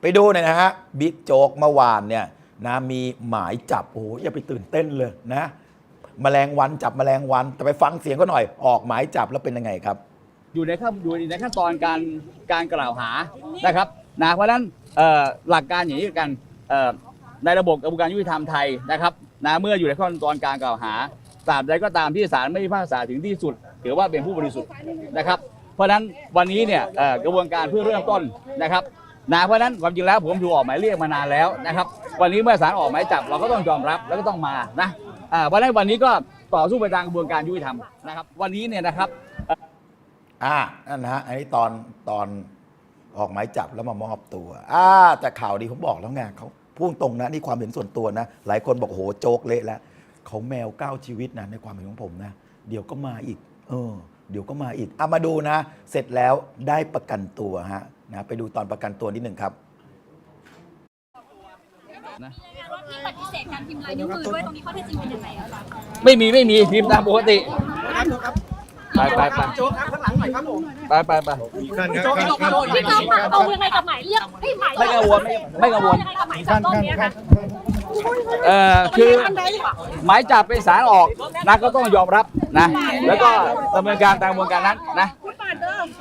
ไปดูหน่อยนะฮะบิ๊กโจ๊กเมื่อวานเนี่ยนะมีหมายจับโอ้โหอย่าไปตื่นเต้นเลยนะแมลงวันจับแมลงวัน แต่ไปฟังเสียงก็หน่อยออกหมายจับแล้วเป็นยังไงครับ อยู่ในขั้นอยู่ในขั้นตอนการการกล่าวหานะครับนะเพราะฉะนั้นหลักการอย่างนี้กันในระบบกระบวนการยุติธรรมไทยนะครับนะเมื่ออยู่ในขั้นตอนการกล่าวหาตราบใดก็ตามที่ศาลไม่พิพากษาถึงที่สุดถือว่าเป็นผู้บริสุทธิ์นะครับ เพราะฉะนั้นวันนี้เนี่ยกระบวนการเพื่อเริ่มต้นนะครับ นะเพราะนั้นความจริงแล้วผมถูกออกหมายเรียกมานานแล้วนะครับ วันนี้เมื่อศาลออกหมายจับเราก็ต้องยอมรับแล้วก็ต้องมานะเพราะนั้นวันนี้ก็ต่อสู้ไปตามกระบวนการยุติธรรมนะครับ วันนี้เนี่ยนะครับอ่านั่นนะฮะอันนี้ตอนตอนออกหมายจับแล้วมามอบตัวอ่าแต่ข่าวดีผมบอกแล้วไงเขาพูดตรงนะนี่ความเห็นส่วนตัวนะ หลายคนบอกโหโจกเละแล้วเขาแมวก้าวชีวิตนะในความเห็นของผมนะ เดี๋ยวก็มาอีก เออ เดี๋ยวก็มาอีกเอามาดูนะ เสร็จแล้วได้ประกันตัวฮะ นะไปดูตอนประกันตัวนิดหนึ่งครับว่าที่ปฏิเสธการพิมพ์ลายนิ้วมือด้วยตรงนี้ข้อเท็จจริงเป็นยังไงอะคะไม่มีไม่มีพิมพ์ตามปกติไปไปไปโจ๊กครับข้างหลังหน่อยครับผมไปไปไปพี่จ๊อบค่ะเอายังไงกับหมายเรียกเอ้ยหมายไม่กังวลไม่ไม่กังวลยังไงกับหมายจับรอบเนี้ยค่ะเอ่อคือหมายจับเป็นสารออกนะก็ต้องยอมรับนะ แล้วก็ดำเนินการตามกระบวนการนั้นนะ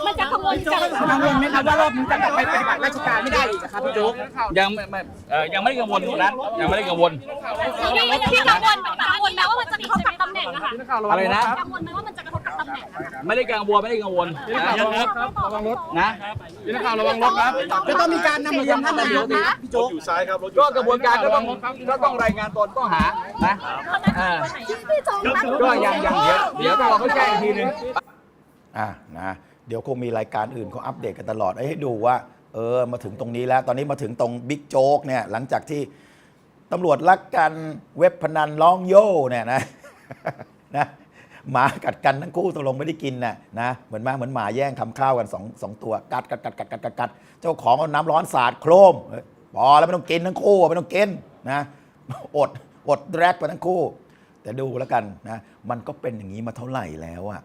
มันจะขโมยจากกังวลไหมครับว่ารอบนี้จะกลับไปปฏิบัติราชการไม่ได้อีกนะครับพี่โจ๊กยังไม่ไม่เอ่อยังไม่ได้กังวลตรงนั้นยังไม่ได้กังวลพี่กังวลกังวลไหมว่ามันจะกระทบกับตำแหน่งอะค่ะอะไรนะกังวลไหมว่ามันจะกระทบกับตำแหน่งอะค่ะไม่ได้กังวลไม่ได้กังวลนะนะจะต้องมีการนำเรียนท่านนายกนะพี่โจ๊กก็กระบวนการก็ต้องก็ต้องรายงานตนต้องหานะอ่าพี่จ๊อบนะก็ยังยังเดี๋ยวเดี๋ยวเราก็แจ้งอีกทีนึงอะนะ เดี๋ยวคงมีรายการอื่นเขาอัปเดตกันตลอดให้ดูว่า เออมาถึงตรงนี้แล้ว ตอนนี้มาถึงตรงบิ๊กโจ๊กเนี่ยหลังจากที่ตำรวจลักกันเว็บพนันร้องโย่เนี่ยนะนะหมากัดกันทั้งคู่ตกลงไม่ได้กินน่ะนะเหมือนมาเหมือนหมาแย่งทำข้าวกันสองสองตัวกัดกัดกัดกัดกัดกัดกัดเจ้าของเอาน้ำร้อนสาดโครมพอแล้วไม่ต้องกินทั้งคู่ไม่ต้องกินนะอดอดแรกไปทั้งคู่ แต่ดูแล้วกันนะมันก็เป็นอย่างนี้มาเท่าไหร่แล้วอะ